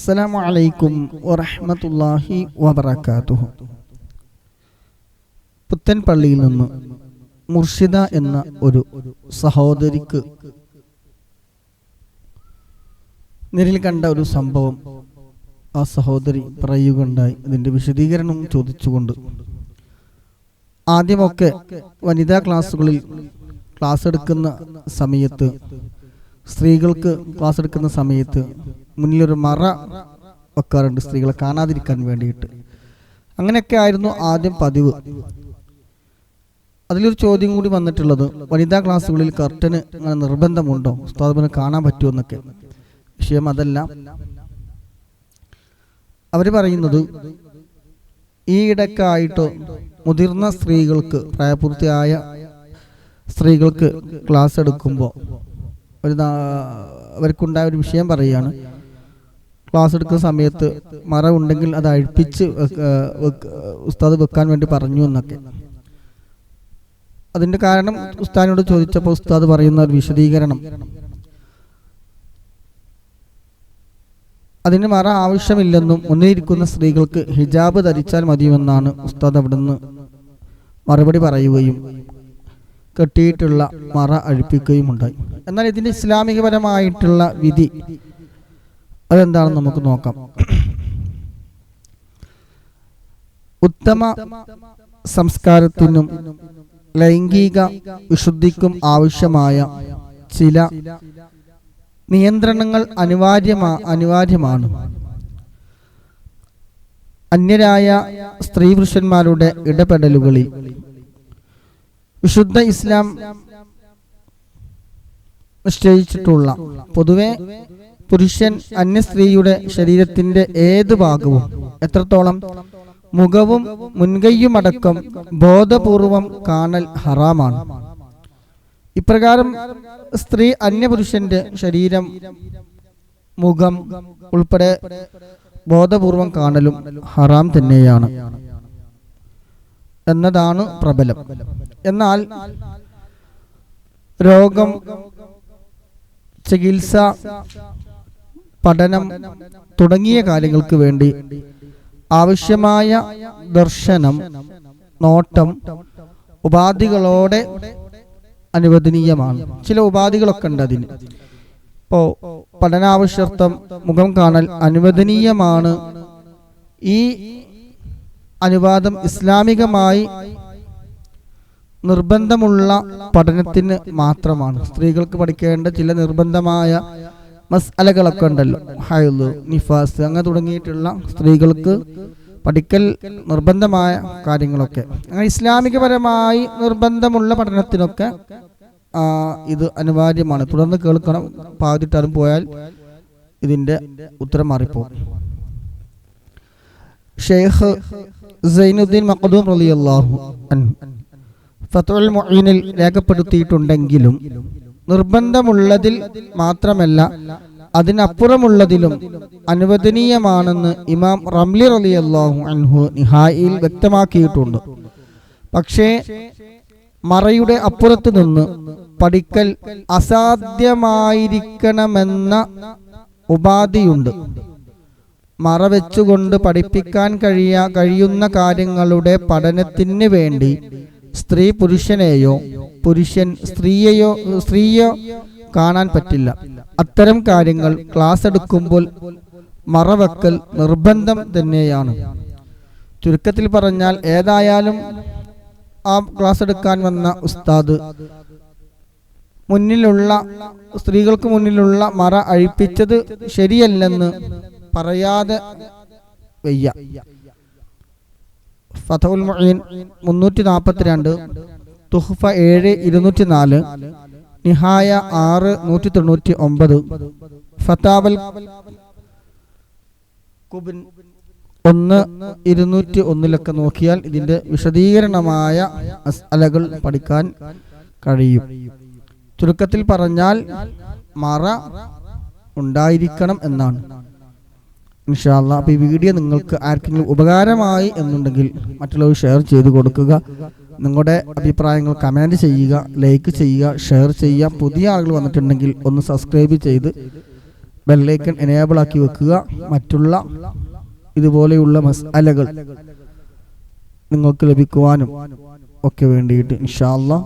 അസ്സലാമു അലൈക്കും വറഹ്മത്തുള്ളാഹി വബറകാതുഹു. പുത്തൻപള്ളിയിൽ നിന്ന് മുർഷിദ എന്ന ഒരു സഹോദരിക്ക് നേരിൽ കണ്ട ഒരു സംഭവം ആ സഹോദരി പറയുകയുണ്ടായി. അതിന്റെ വിശദീകരണം ചോദിച്ചുകൊണ്ട്. ആദ്യമൊക്കെ വനിതാ ക്ലാസ്സുകളിൽ ക്ലാസ് എടുക്കുന്ന സമയത്ത് സ്ത്രീകൾക്ക് ക്ലാസ് എടുക്കുന്ന സമയത്ത് മുന്നിലൊരു മറ വെക്കാറുണ്ട് സ്ത്രീകളെ കാണാതിരിക്കാൻ വേണ്ടിയിട്ട്. അങ്ങനെയൊക്കെ ആയിരുന്നു ആദ്യം പതിവ്. അതിലൊരു ചോദ്യം കൂടി വന്നിട്ടുള്ളത് വനിതാ ക്ലാസ്സുകളിൽ കർട്ടന് അങ്ങനെ നിർബന്ധമുണ്ടോ? സ്ഥാപനം കാണാൻ പറ്റുമോ എന്നൊക്കെ. വിഷയം അതല്ല. അവർ പറയുന്നത് ഈ ഇടയ്ക്കായിട്ട് മുതിർന്ന സ്ത്രീകൾക്ക് പ്രായപൂർത്തിയായ സ്ത്രീകൾക്ക് ക്ലാസ് എടുക്കുമ്പോൾ ഒരു അവർക്കുണ്ടായ ഒരു വിഷയം പറയുകയാണ്. ക്ലാസ് എടുക്കുന്ന സമയത്ത് മറ ഉണ്ടെങ്കിൽ അത് അഴിപ്പിച്ച് ഉസ്താദ് വെക്കാൻ വേണ്ടി പറഞ്ഞു എന്നൊക്കെ. അതിന്റെ കാരണം ഉസ്താദിനോട് ചോദിച്ചപ്പോൾ ഉസ്താദ് പറയുന്ന ഒരു വിശദീകരണം. അതിന് മറ ആവശ്യമില്ലെന്നും മുന്നിലിരിക്കുന്ന സ്ത്രീകൾക്ക് ഹിജാബ് ധരിച്ചാൽ മതിയുമെന്നാണ് ഉസ്താദ് അവിടുന്ന് മറുപടി പറയുകയും കെട്ടിയിട്ടുള്ള മറ അഴിപ്പിക്കുകയും ഉണ്ടായി എന്നാൽ ഇതിന്റെ ഇസ്ലാമികപരമായിട്ടുള്ള വിധി അതെന്താണെന്ന് നമുക്ക് നോക്കാം. ഉത്തമ സംസ്കാരത്തിനും ലൈംഗിക വിശുദ്ധിക്കും ആവശ്യമായ ചില നിയന്ത്രണങ്ങൾ അനിവാര്യമാ അനിവാര്യമാണ്. അന്യരായ സ്ത്രീ പുരുഷന്മാരുടെ ഇടപെടലുകളിൽ വിശുദ്ധ ഇസ്ലാം നിശ്ചയിച്ചിട്ടുള്ള പൊതുവെ പുരുഷൻ അന്യ സ്ത്രീയുടെ ശരീരത്തിന്റെ ഏത് ഭാഗവും എത്രത്തോളം മുഖവും മുൻകൈയുമടക്കം ബോധപൂർവം കാണൽ ഹറാമാണ്. ഇപ്രകാരം സ്ത്രീ അന്യപുരുഷന്റെ ശരീരം മുഖം ഉൾപ്പെടെ ബോധപൂർവം കാണലും ഹറാം തന്നെയാണ്. എന്നതാണ് പ്രബലം. എന്നാൽ രോഗം ചികിത്സ പഠനം തുടങ്ങിയ കാര്യങ്ങൾക്ക് വേണ്ടി ആവശ്യമായ ദർശനം നോട്ടം ഉപാധികളോടെ അനുവദനീയമാണ്. ചില ഉപാധികളൊക്കെ ഉണ്ട് അതിന്. ഇപ്പോ പഠനാവശ്യർത്ഥം മുഖം കാണൽ അനുവദനീയമാണ്. ഈ അനുവാദം ഇസ്ലാമികമായി നിർബന്ധമുള്ള പഠനത്തിന് മാത്രമാണ്. സ്ത്രീകൾക്ക് പഠിക്കേണ്ട ചില നിർബന്ധമായ മസ്അലകളൊക്കെ ഉണ്ടല്ലോ. ഹൈദ് നിഫാസ് അങ്ങനെ തുടങ്ങിയിട്ടുള്ള സ്ത്രീകൾക്ക് പഠിക്കൽ നിർബന്ധമായ കാര്യങ്ങളൊക്കെ. അങ്ങനെ ഇസ്ലാമികപരമായി നിർബന്ധമുള്ള പഠനത്തിനൊക്കെ ഇത് അനിവാര്യമാണ്. തുടർന്ന് കേൾക്കണം. പാതിട്ടാലും പോയാൽ ഇതിന്റെ ഉത്തരം മാറിപ്പോകും. ഷെയ്ഖ് സൈനുദ്ദീൻ മഖദൂം റളിയല്ലാഹു അൻഹു ഫത്തുൽ മുഈനിൽ രേഖപ്പെടുത്തിയിട്ടുണ്ടെങ്കിലും നിർബന്ധമുള്ളതിൽ മാത്രമല്ല അതിനപ്പുറമുള്ളതിലും അനുവദനീയമാണെന്ന് ഇമാം റംലി റളിയല്ലാഹു അൻഹു നിഹായിൽ വ്യക്തമാക്കിയിട്ടുണ്ട്. പക്ഷേ മറയുടെ അപ്പുറത്ത് നിന്ന് പഠിക്കൽ അസാധ്യമായിരിക്കണമെന്ന ഉപാധിയുണ്ട്. മറ വെച്ചുകൊണ്ട് പഠിപ്പിക്കാൻ കഴിയ കഴിയുന്ന കാര്യങ്ങളുടെ പഠനത്തിന് വേണ്ടി സ്ത്രീ പുരുഷനെയോ പുരുഷൻ സ്ത്രീയെയോ സ്ത്രീയോ കാണാൻ പറ്റില്ല. അത്തരം കാര്യങ്ങൾ ക്ലാസ് എടുക്കുമ്പോൾ മറവെക്കൽ നിർബന്ധം തന്നെയാണ്. ചുരുക്കത്തിൽ പറഞ്ഞാൽ ഏതായാലും ആ ക്ലാസ് എടുക്കാൻ വന്ന ഉസ്താദ് മുന്നിലുള്ള സ്ത്രീകൾക്ക് മുന്നിലുള്ള മറ അഴിപ്പിച്ചത് ശരിയല്ലെന്ന് പറയാതെ വയ്യ. ഫതഹുൽ മുഈൻ മുന്നൂറ്റി നാൽപ്പത്തിരണ്ട് തുഹ്ഫ ഏഴ് ഇരുന്നൂറ്റി നാല് നിഹായ ആറ് നൂറ്റി തൊണ്ണൂറ്റി ഒമ്പത് ഫതാവൽ കുബിൻ ഒന്ന് ഇരുന്നൂറ്റി ഒന്നിലൊക്കെ നോക്കിയാൽ ഇതിന്റെ വിശദീകരണമായ അലകൾ പഠിക്കാൻ കഴിയും. ചുരുക്കത്തിൽ പറഞ്ഞാൽ മറ ഉണ്ടായിരിക്കണം എന്നാണ്. ഇൻഷാല്ല അപ്പോൾ ഈ വീഡിയോ നിങ്ങൾക്ക് ആർക്കെങ്കിലും ഉപകാരമായി എന്നുണ്ടെങ്കിൽ മറ്റുള്ളവർ ഷെയർ ചെയ്ത് കൊടുക്കുക. നിങ്ങളുടെ അഭിപ്രായങ്ങൾ കമന്റ് ചെയ്യുക ലൈക്ക് ചെയ്യുക ഷെയർ ചെയ്യുക. പുതിയ ആളുകൾ വന്നിട്ടുണ്ടെങ്കിൽ ഒന്ന് സബ്സ്ക്രൈബ് ചെയ്ത് ബെല്ലൈക്കൺ എനേബിൾ ആക്കി വെക്കുക. മറ്റുള്ള ഇതുപോലെയുള്ള മസാലകൾ നിങ്ങൾക്ക് ലഭിക്കുവാനും ഒക്കെ വേണ്ടിയിട്ട് ഇൻഷാ അല്ലാ.